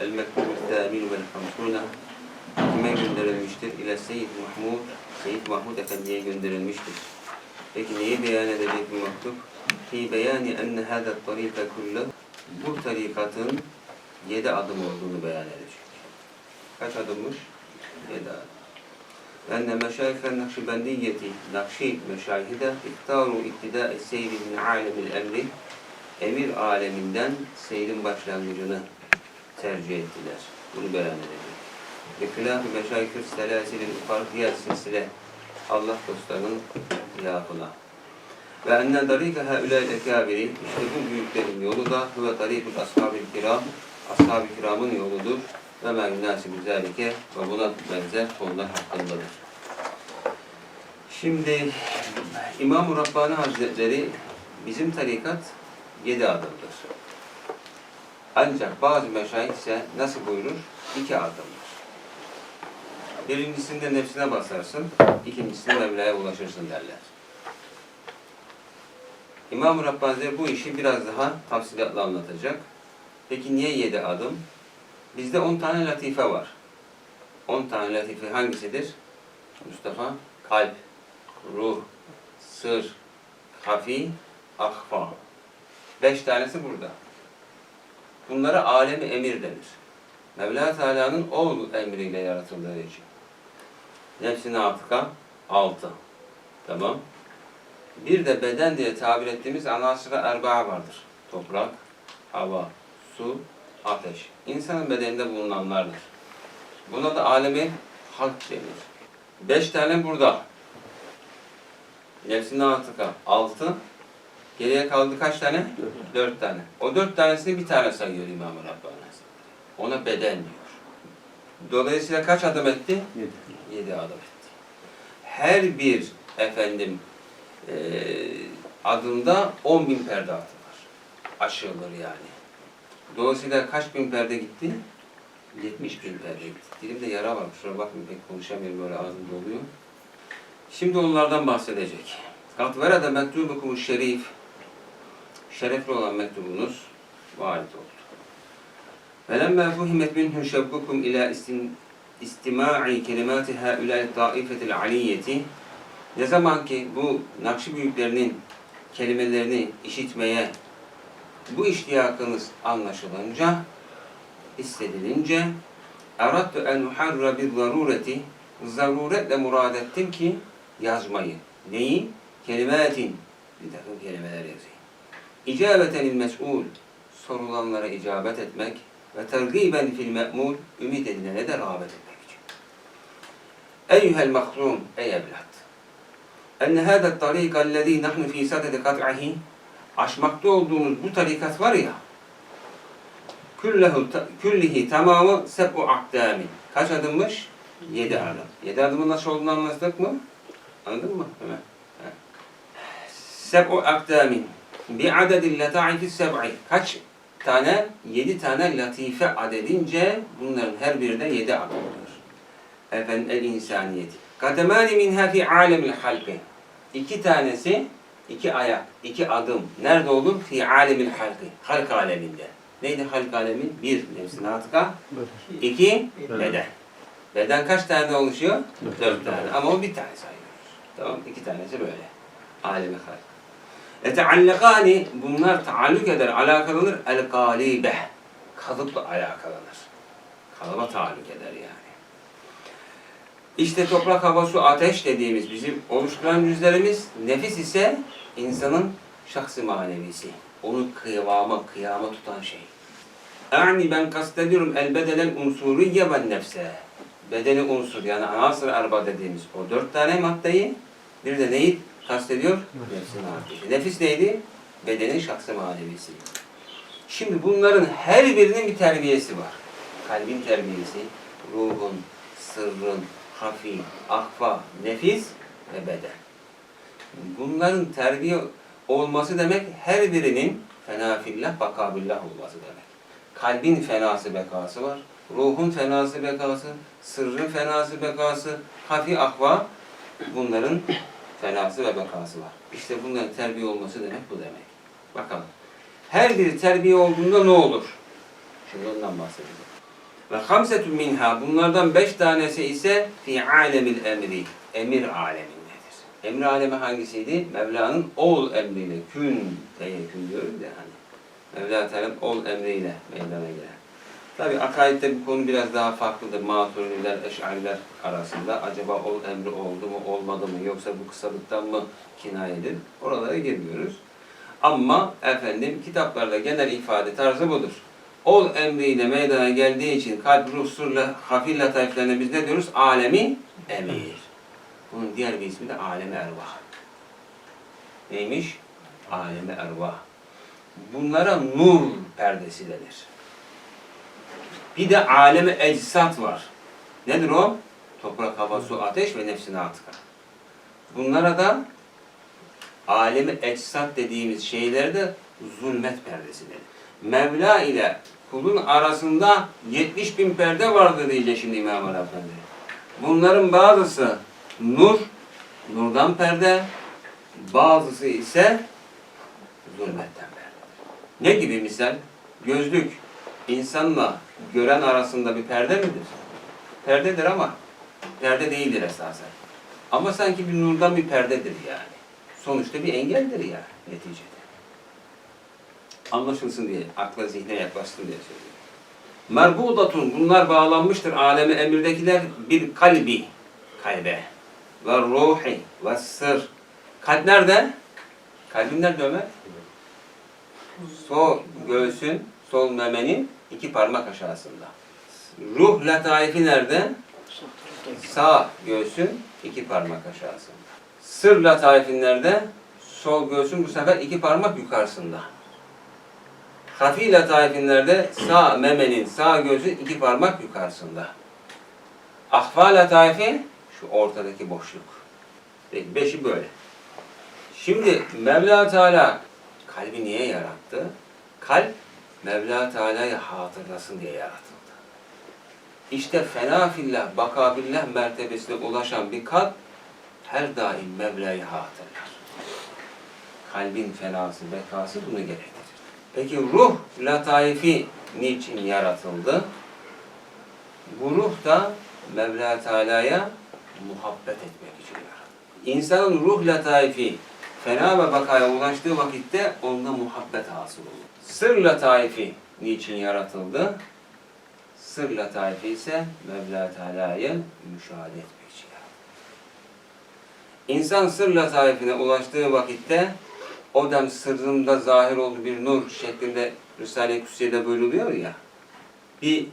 El mektubu tâminu vel hamsûne kime gönderilmiştir? İle Seyyid Mahmud, Seyyid Mahmud Efendi'ye gönderilmiştir. Peki neyi beyan edecek bu mektup? Fi beyani enne hâzâ tarîka kullu bu tarikatın yedi adım olduğunu beyan edecek. Kaç adımmış? Yedi adım. لأن مشايخ النقشبندية نقشي مشايخده اختاروا ابتداء السير من عالم الأمر emir aleminden seyrin başlangıcını tercih ettiler. Bunu beyan edecek. Ve kılâf-ı meşayikü selasilin fark diğer silsile Allah dostlarının hilafına. Ve enne darîke haulâil ekâbiri işte bu büyüklerin yolu da huve tarîkul ashab-ı kiram ashab-ı kiramın yoludur ve men yunâsibü zâlike ve buna benzer konular hakkındadır. Şimdi İmam-ı Rabbani Hazretleri bizim tarikat yedi adımdır. Ancak bazı meşayih ise nasıl buyurur? İki adımdır. Birincisinde nefsine basarsın, ikincisinde Mevla'ya ulaşırsın derler. İmam-ı Rabbani bu işi biraz daha tafsilatla anlatacak. Peki niye yedi adım? Bizde on tane latife var. On tane latife hangisidir? Mustafa, kalp, ruh, sır, hafi, ahfa. Beş tanesi burada. Bunlara alemi emir denir. Mevla Teala'nın oğlu emriyle yaratıldığı için. Nefsine atıka altı. Tamam. Bir de beden diye tabir ettiğimiz anasıra erbaa vardır. Toprak, hava, su, ateş. İnsanın bedeninde bulunanlardır. Buna da alemi halk denir. Beş tane burada. Nefsine atıka altı. Geriye kaldı kaç tane? Dört. Dört tane. O dört tanesini bir tane sayıyor İmam-ı Rabbani. Ona beden diyor. Dolayısıyla kaç adım etti? Yedi. Yedi adım etti. Her bir efendim eee adımda on bin perde atılır. Aşılır yani. Dolayısıyla kaç bin perde gitti? 70 bin perde gitti. Dilimde yara var. Kusura bakmayın pek konuşamıyorum böyle ağzım doluyor. Şimdi onlardan bahsedecek. Kat verede mektubukum şerif Şerefli olan mektubunuz varit oldu. فَلَمَّا فُهِمَتْ مِنْهُ شَوْقُكُمْ إِلَى اِسْتِمَاعِ كَلِمَاتِ هَا اُلَٰي الطَّائِفَةِ الْعَلِيَّةِ Ne zaman ki bu Nakşi büyüklerinin kelimelerini işitmeye bu iştiyakınız anlaşılınca, istedilince اَرَدْتُ اَنْ اُحَرَّ بِالضَّرُورَةِ Zaruretle murad ettim ki yazmayı. Neyi? Kelimetin. Bir takım kelimeler yazayım. İcabetenil mes'ul. Sorulanlara icabet etmek ve tergiben fil me'mul. Ümit edilene de rağbet etmek için. Eyyühel mahdum. Ey evlat. Enne hâdet tarika allezî nahnu fî sadede kat'ihi. Aşmakta olduğumuz bu tarikat var ya, küllehu, küllihi tamamı seb'u akdâmin. Kaç adımmış? Yedi adım. Yedi adımın nasıl olduğunu anladık mı? Anladın mı? Hemen. Seb'u akdâmin. Bi adedil letaifi seb'i. Kaç tane? Yedi tane latife adedince bunların her biri de yedi adımdır. Efendim el insaniyeti. Kademani minha fi alemil halki. İki tanesi iki ayak, iki adım. Nerede olur? Fi alemil halki. Halk aleminde. Neydi halk alemi? Bir, nefsin. Beden. İki, Beden. beden. Kaç tane oluşuyor? Dört. Tane. Ama o bir tane sayıyoruz. Tamam İki tanesi böyle. Alemi halk. Eteallekani bunlar taalluk eder, alakalanır. El galibe. Kalıpla alakalanır. Kalıba taalluk eder yani. İşte toprak, hava, su, ateş dediğimiz bizim oluşturan yüzlerimiz, nefis ise insanın şahsı manevisi. Onu kıvama, kıyama tutan şey. Yani ben kastediyorum el bedelen unsuriye ve nefse. Bedeni unsur yani anasır erba dediğimiz o dört tane maddeyi bir de neyi kastediyor? Nefsin maddesi. Nefis neydi? Bedenin şahsı manevisi. Şimdi bunların her birinin bir terbiyesi var. Kalbin terbiyesi, ruhun, sırrın, hafi, akfa, nefis ve beden. Bunların terbiye olması demek her birinin fenafillah, bakabillah olması demek. Kalbin fenası bekası var, ruhun fenası bekası, sırrın fenası bekası, hafi akva bunların fenası ve bekası var. İşte bunların terbiye olması demek bu demek. Bakalım. Her biri terbiye olduğunda ne olur? Şimdi ondan bahsedeceğim. Ve hamsetun minha bunlardan beş tanesi ise fi alemil emri. Emir alemindedir. Emir alemi hangisiydi? Mevla'nın ol emriyle kün teyekün diyoruz ya hani. Mevla Teala ol emriyle meydana gelen. Tabi akaidde bu konu biraz daha farklıdır. Maturidiler, eşariler arasında. Acaba ol emri oldu mu, olmadı mı? Yoksa bu kısalıktan mı kinayedir? Oralara girmiyoruz. Ama efendim kitaplarda genel ifade tarzı budur. Ol emriyle meydana geldiği için kalp, ruh, surla, hafif lataiflerine biz ne diyoruz? Alemi emir. Bunun diğer bir ismi de alemi ervah. Neymiş? Alemi ervah. Bunlara nur perdesi denir. Bir de alemi eczat var. Nedir o? Toprak, hava, su, ateş ve nefsine atıka. Bunlara da alemi eczat dediğimiz şeylere de zulmet perdesi denir. Mevla ile kulun arasında 70 bin perde vardır diyecek şimdi İmam Ali Efendi. Bunların bazısı nur, nurdan perde, bazısı ise zulmetten perde. Ne gibi misal? Gözlük insanla gören arasında bir perde midir? Perdedir ama perde değildir esasen. Ama sanki bir nurdan bir perdedir yani. Sonuçta bir engeldir yani neticede. Anlaşılsın diye, akla zihne yaklaşsın diye söylüyorum. Merbudatun, bunlar bağlanmıştır alemi emirdekiler bir kalbi, kalbe. Ve ruhi, ve sır. Kalp nerede? Kalbin nerede Ömer? Sol göğsün, sol memenin iki parmak aşağısında. Ruh lataifi nerede? Sağ göğsün iki parmak aşağısında. Sır lataifin nerede? Sol göğsün bu sefer iki parmak yukarısında. Hafi lataifin nerede? Sağ memenin sağ göğsün iki parmak yukarısında. Ahfa lataifi şu ortadaki boşluk. Peki beşi böyle. Şimdi Mevla Teala kalbi niye yarattı? Kalp Mevla Teala'yı hatırlasın diye yaratıldı. İşte fena fillah, baka billah mertebesine ulaşan bir kalp her daim Mevla'yı hatırlar. Kalbin fenası, bekası bunu gerektirir. Peki ruh lataifi niçin yaratıldı? Bu ruh da Mevla Teala'ya muhabbet etmek için yaratıldı. İnsanın ruh lataifi fena ve bakaya ulaştığı vakitte onda muhabbet hasıl olur. Sır lataifi niçin yaratıldı? Sır lataifi ise Mevla Teala'yı müşahede etmek için. İnsan sır lataifine ulaştığı vakitte o dem sırrımda zahir oldu bir nur şeklinde Risale-i Kutsiye'de buyruluyor ya. Bir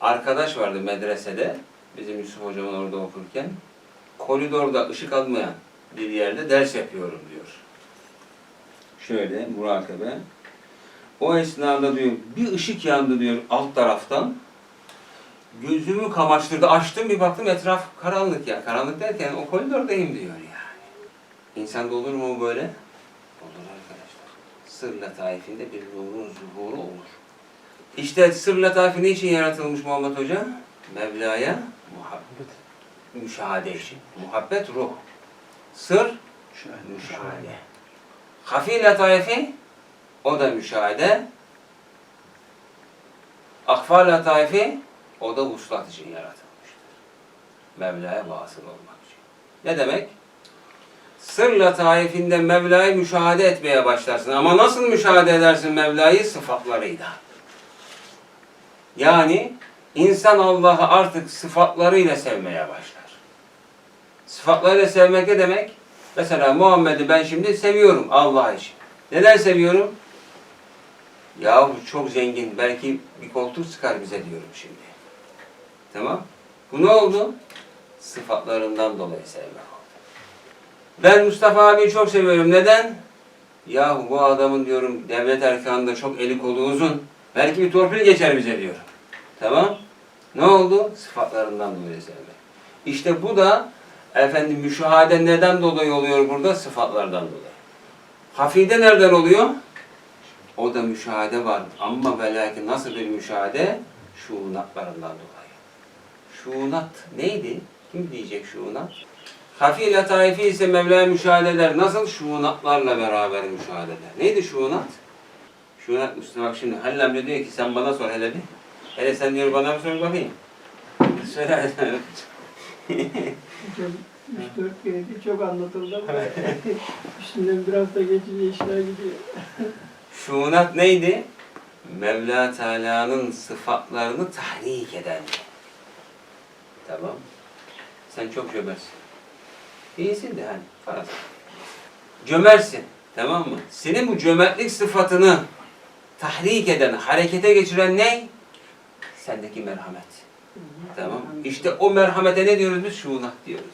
arkadaş vardı medresede, bizim Yusuf hocamın orada okurken. Koridorda ışık almayan bir yerde ders yapıyorum diyor. Şöyle murakabe. O esnada diyor bir ışık yandı diyor alt taraftan. Gözümü kamaştırdı. Açtım bir baktım etraf karanlık ya. Karanlık derken o koridordayım diyor yani. İnsanda olur mu böyle? Olur arkadaşlar. Sır lataifinde bir nurun zuhuru olur. İşte sır lataifi ne için yaratılmış Muhammed Hoca? Mevla'ya muhabbet, müşahede için. Muhabbet ruh. Sır müşahede. Hafi lataifi o da müşahede. Akfa lataifi o da vuslat için yaratılmıştır. Mevla'ya vasıl olmak için. Ne demek? Sır lataifinde Mevla'yı müşahede etmeye başlarsın. Ama nasıl müşahede edersin Mevla'yı? Sıfatlarıyla. Yani insan Allah'ı artık sıfatlarıyla sevmeye başlar. Sıfatlarıyla sevmek ne demek? Mesela Muhammed'i ben şimdi seviyorum Allah için. Neden seviyorum? Ya bu çok zengin. Belki bir koltuk çıkar bize diyorum şimdi. Tamam. Bu ne oldu? Sıfatlarından dolayı sevmek. Ben Mustafa abiyi çok seviyorum. Neden? Yahu bu adamın diyorum devlet erkanında çok eli kolu uzun. Belki bir torpil geçer bize diyorum. Tamam. Ne oldu? Sıfatlarından dolayı sevmek. İşte bu da efendim müşahede neden dolayı oluyor burada? Sıfatlardan dolayı. Hafide nereden oluyor? O da müşahede var. Ama ve lakin nasıl bir müşahede? Şuunatlarından dolayı. Şuunat neydi? Kim diyecek şuunat? Hafi lataifi ise Mevla'ya müşahede eder. Nasıl? Şuunatlarla beraber müşahede eder. Neydi şuunat? Şuunat Mustafa bak şimdi Halil amca diyor ki sen bana sor hele bir. Hele sen diyor bana bir sor bakayım. Söyle. Çok 3-4 gündür çok anlatıldı ama üstünden bir hafta geçince işler gidiyor. Şuunat neydi? Mevla Teala'nın sıfatlarını tahrik eden. Tamam. Sen çok cömertsin. İyisin de hani farz. Cömertsin. Tamam mı? Senin bu cömertlik sıfatını tahrik eden, harekete geçiren ne? Sendeki merhamet. Tamam. İşte o merhamete ne diyoruz biz? Şuunat diyoruz.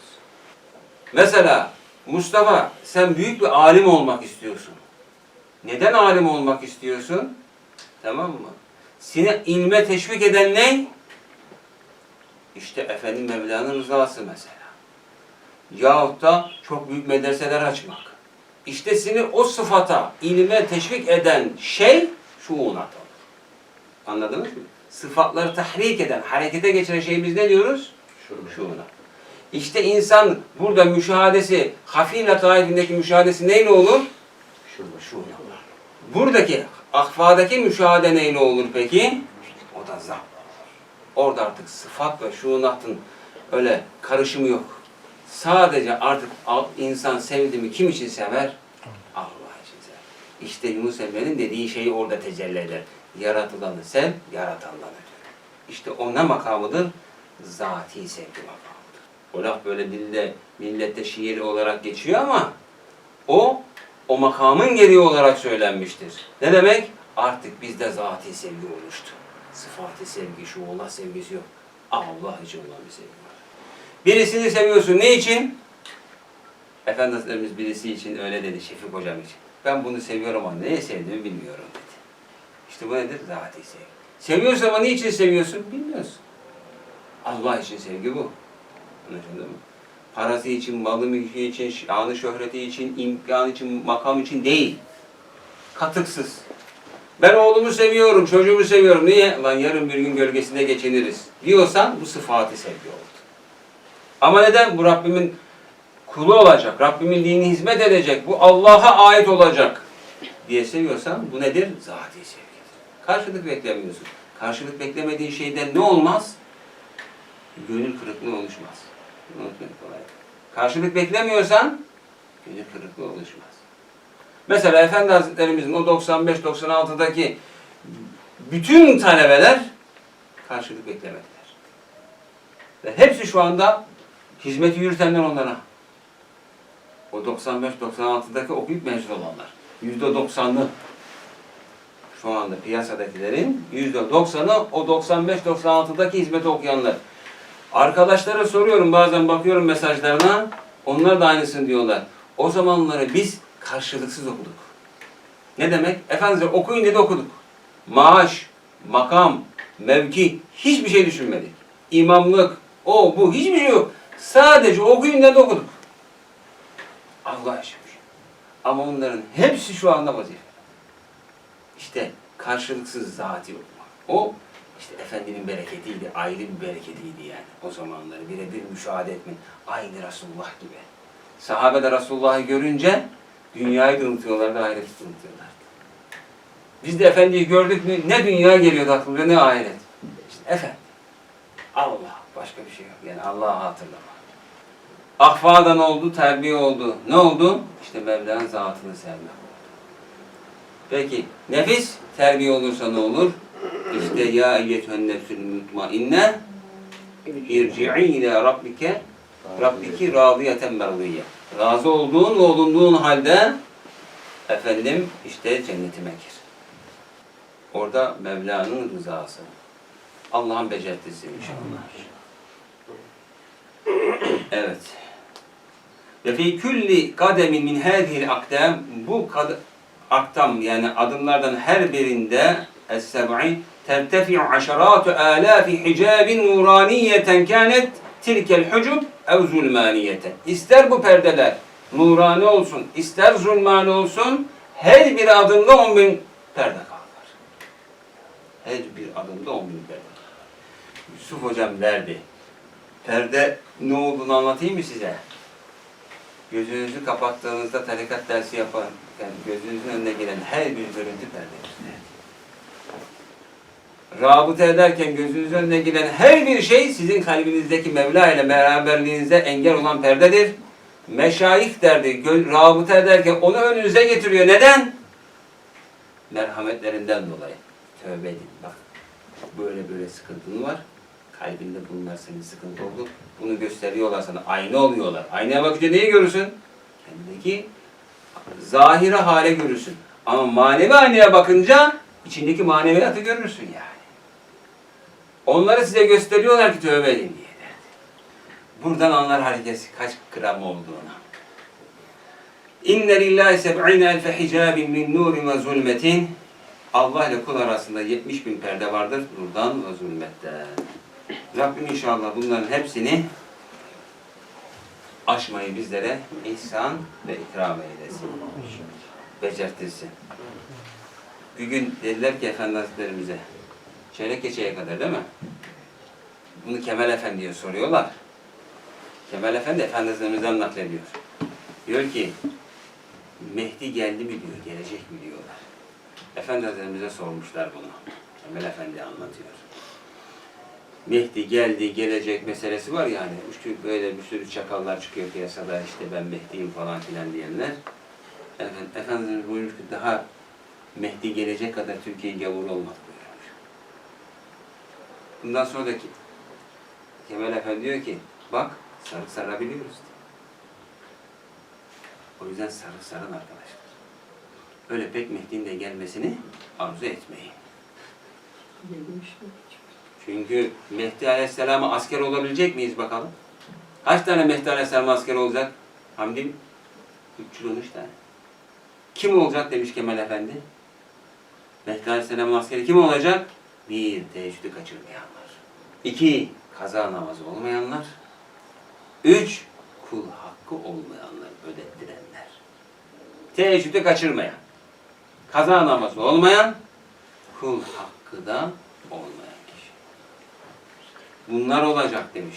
Mesela Mustafa sen büyük bir alim olmak istiyorsun. Neden alim olmak istiyorsun? Tamam mı? Seni ilme teşvik eden ne? İşte efendim Mevla'nın rızası mesela. Yahut da çok büyük medreseler açmak. İşte seni o sıfata, ilme teşvik eden şey şuunat olur. Anladınız mı? Sıfatları tahrik eden, harekete geçiren şey biz ne diyoruz? Şuunat. İşte insan burada müşahadesi, hafi letaifindeki müşahadesi neyle olur? Şuunat. Buradaki ahfadaki müşahede neyle olur peki? O da zam. Orada artık sıfat ve şuunatın öyle karışımı yok. Sadece artık insan sevdi mi kim için sever? Allah için sever. İşte Yunus Emre'nin dediği şey orada tecelli eder. Yaratılanı sev, yaratandan ötürü. İşte o ne makamıdır? Zati sevgi makamıdır. O laf böyle dilde, millette şiir olarak geçiyor ama o o makamın gereği olarak söylenmiştir. Ne demek? Artık bizde zati sevgi oluştu. Sıfatı sevgi, şu Allah sevgisi yok. Allah için olan bir sevgi var. Birisini seviyorsun. Ne için? Efendimiz birisi için öyle dedi Şefik hocam için. Ben bunu seviyorum ama neye sevdiğimi bilmiyorum dedi. İşte bu nedir? Zati sevgi. Seviyorsun ama niçin seviyorsun? Bilmiyorsun. Allah için sevgi bu. Anlaşıldı mı? Parası için, malı mülkü için, şanı şöhreti için, imkan için, makam için değil. Katıksız. Ben oğlumu seviyorum, çocuğumu seviyorum. Niye? Lan yarın bir gün gölgesinde geçiniriz. Diyorsan bu sıfatı sevgi oldu. Ama neden? Bu Rabbimin kulu olacak. Rabbimin dinine hizmet edecek. Bu Allah'a ait olacak diye seviyorsan bu nedir? Zati sevgidir. Karşılık beklemiyorsun. Karşılık beklemediğin şeyden ne olmaz? Gönül kırıklığı oluşmaz. Unutmayın kolay. Karşılık beklemiyorsan gönül kırıklığı oluşmaz. Mesela Efendi Hazretlerimizin o 95-96'daki bütün talebeler karşılık beklemediler. Ve hepsi şu anda hizmeti yürütenler onlara. O 95-96'daki okuyup mezun olanlar. %90'lı şu anda piyasadakilerin %90'ı o 95-96'daki hizmeti okuyanlar. Arkadaşlara soruyorum bazen bakıyorum mesajlarına. Onlar da aynısını diyorlar. O zamanları biz karşılıksız okuduk. Ne demek? Efendimiz okuyun dedi okuduk. Maaş, makam, mevki hiçbir şey düşünmedik. İmamlık, o bu hiçbir şey yok. Sadece okuyun dedi okuduk. Allah için. Ama onların hepsi şu anda vazife. İşte karşılıksız zati okumak. O işte Efendinin bereketiydi, ayrı bir bereketiydi yani o zamanları. Birebir müşahede etmek, aynı Resulullah gibi. Sahabe de Resulullah'ı görünce dünyayı da unutuyorlardı, ahireti de unutuyorlardı. Biz de Efendi'yi gördük mü ne dünya geliyordu aklımıza ne ahiret. İşte Efendi. Allah, başka bir şey yok. Yani Allah'ı hatırlama. Ahfadan oldu, terbiye oldu. Ne oldu? İşte Mevla'nın zatını sevmek. Peki, nefis terbiye olursa ne olur? İşte ya eyyetühen nefsül mutmainne irci'i ila rabbike rabbiki radiyeten merdiye. Razı olduğun ve olunduğun halde efendim işte cennetime gir. Orada Mevla'nın rızası. Allah'ın becertisi inşallah. Evet. Ve fi kulli kademin min hâzihil akdam bu kad aktam yani adımlardan her birinde es-seb'i tertefi'u aşaratu alafi hicabin nuraniyeten kânet tilkel hucub ev zulmaniyeten. İster bu perdeler nurani olsun, ister zulmani olsun her bir adımda on bin perde kalkar. Her bir adımda on bin perde. Yusuf hocam derdi. Perde ne olduğunu anlatayım mı size? Gözünüzü kapattığınızda tarikat dersi yaparken gözünüzün önüne gelen her bir görüntü perdedir. rabıta ederken gözünüzün önüne gelen her bir şey sizin kalbinizdeki Mevla ile beraberliğinize engel olan perdedir. Meşayih derdi, rabıta ederken onu önünüze getiriyor. Neden? Merhametlerinden dolayı. Tövbe edin bak. Böyle böyle sıkıntın var. Kalbinde bunlar senin sıkıntı oldu. Bunu gösteriyorlar sana. Ayna oluyorlar. Aynaya bakınca neyi görürsün? Kendindeki zahire hale görürsün. Ama manevi aynaya bakınca içindeki maneviyatı görürsün yani. Onları size gösteriyorlar ki tövbe edin diye derdi. Buradan anlar herkes kaç gram olduğunu. İnne lillahi seb'ine elfe hicabin min nurin ve zulmetin. Allah ile kul arasında 70 bin perde vardır nurdan ve zulmetten. Rabbim inşallah bunların hepsini aşmayı bizlere ihsan ve ikram eylesin. Becertirsin. Bir gün dediler ki Efendi Hazretlerimize, çeyrek geçeye kadar değil mi? Bunu Kemal Efendi'ye soruyorlar. Kemal Efendi Efendi Hazretlerimizden naklediyor. Diyor ki, Mehdi geldi mi diyor, gelecek mi diyorlar. Efendi Hazretlerimize sormuşlar bunu. Kemal Efendi anlatıyor. Mehdi geldi, gelecek meselesi var yani. Üç, böyle bir sürü çakallar çıkıyor piyasada işte ben Mehdi'yim falan filan diyenler. Efendim, Efendimiz buyurmuş ki daha Mehdi gelecek kadar Türkiye gavur olmaz buyurmuş. Bundan sonra da ki, Kemal Efendi diyor ki bak sarı sarabiliyoruz diyor. O yüzden sarı sarın arkadaşlar. Öyle pek Mehdi'nin de gelmesini arzu etmeyin. Yedim işte. Çünkü Mehdi Aleyhisselam'a asker olabilecek miyiz bakalım? Kaç tane Mehdi Aleyhisselam asker olacak? Hamdim 313 tane. Kim olacak demiş Kemal Efendi. Mehdi Aleyhisselam'ın askeri kim olacak? Bir, teheccüdü kaçırmayanlar. İki, kaza namazı olmayanlar. Üç, kul hakkı olmayanlar, ödettirenler. Teheccüdü kaçırmayan. Kaza namazı olmayan, kul hakkı da olmayan. Bunlar olacak demiş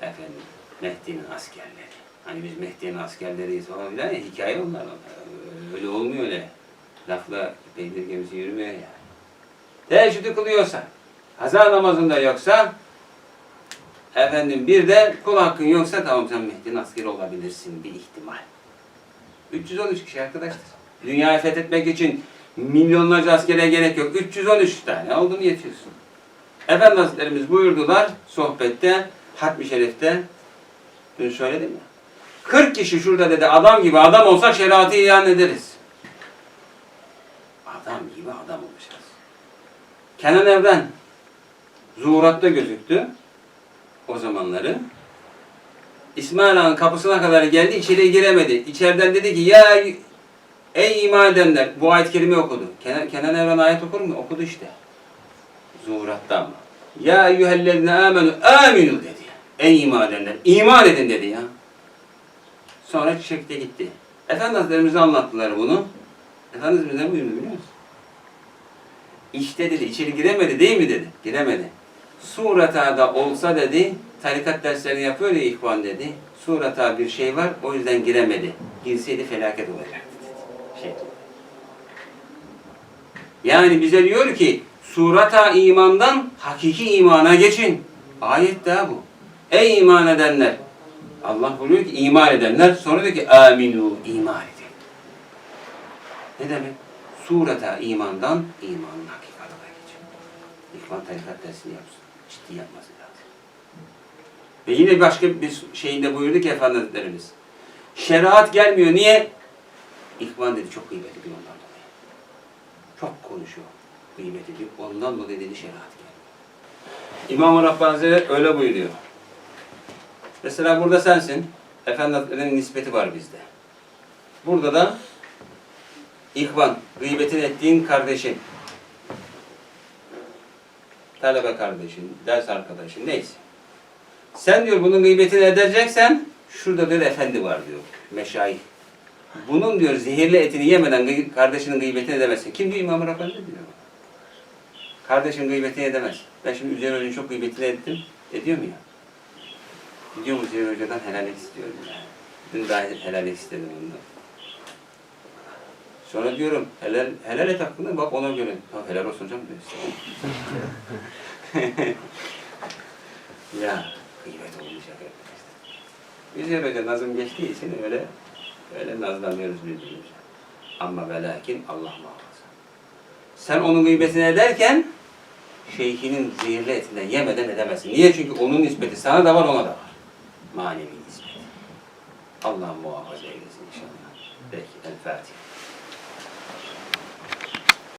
efendim Mehdi'nin askerleri. Hani biz Mehdi'nin askerleriyiz falan filan ya hikaye onlar. Öyle olmuyor öyle. Lafla peynir gemisi yürümüyor yani. Teheccüdü kılıyorsa, kaza namazında yoksa efendim bir de kul hakkın yoksa tamam sen Mehdi'nin askeri olabilirsin bir ihtimal. 313 kişi arkadaşlar. Dünyayı fethetmek için milyonlarca askere gerek yok. 313 tane oldu mu yetiyorsun. Efendi Hazretlerimiz buyurdular sohbette, Hatmi Şerif'te, dün söyledim ya. 40 kişi şurada dedi adam gibi adam olsak şeriatı ilan ederiz. Adam gibi adam olacağız. Kenan Evren zuhuratta gözüktü o zamanları. İsmail Ağa'nın kapısına kadar geldi, içeri giremedi. İçeriden dedi ki, ya ey iman edenler, bu ayet-i kerime okudu. Kenan, Kenan Evren ayet okur mu? Okudu işte. Zuhurat'ta ama. Ya eyyühellezine amenu, aminu dedi. Ey iman edenler, iman edin dedi ya. Sonra çiçekte gitti. Efendi anlattılar bunu. Efendimiz ne buyurdu biliyor musun? İşte dedi, içeri giremedi değil mi dedi. Giremedi. Surata da olsa dedi, tarikat derslerini yapıyor ya ihvan dedi. Surata bir şey var, o yüzden giremedi. Girseydi felaket olacaktı dedi. Şey. Yani bize diyor ki, surata imandan hakiki imana geçin. Ayet daha bu. Ey iman edenler! Allah buyuruyor ki iman edenler, sonra diyor ki aminu, iman edin. Ne demek? Surata imandan imanın hakikatine geçin. İhvan tarikat dersini yapsın. Ciddi yapması lazım. Ve yine başka bir şeyinde buyurdu ki Efendi Hazretlerimiz. Şeriat gelmiyor. Niye? İhvan dedi çok kıymetli bir ondan dolayı. Çok konuşuyor. Kıymet ediyor. Ondan dolayı dedi şeriat gelmiyor. İmam-ı Rabbani öyle buyuruyor. Mesela burada sensin. Efendi Hazretleri'nin nispeti var bizde. Burada da İhvan, gıybetin ettiğin kardeşin, talebe kardeşin, ders arkadaşın neyse. Sen diyor bunun gıybetini edeceksen şurada diyor efendi var diyor. Meşayih. Bunun diyor zehirli etini yemeden kardeşinin gıybetini edemezsin. Kim diyor İmam Rabbani diyor. Kardeşin gıybetini edemez. Ben şimdi Üzeyir Hoca'nın çok gıybetini ettim. Ediyor mu ya? Ediyor mu Üzeyir Hoca'dan helallik istiyorum. Dün daha helallik istedim ondan. Sonra diyorum helal, helal et hakkında bak ona göre. Ha, helal olsun hocam diyor. ya gıybet olmayacak. Güzel hoca nazım geçtiği için öyle öyle nazlanıyoruz birbirimize. Ama ve lakin Allah muhafaza. Sen onun gıybetini ederken şeyhinin zehirli etinden yemeden edemezsin. Niye? Çünkü onun nispeti sana da var ona da var. Manevi nispeti. Allah muhafaza eylesin inşallah. Peki El Fatiha.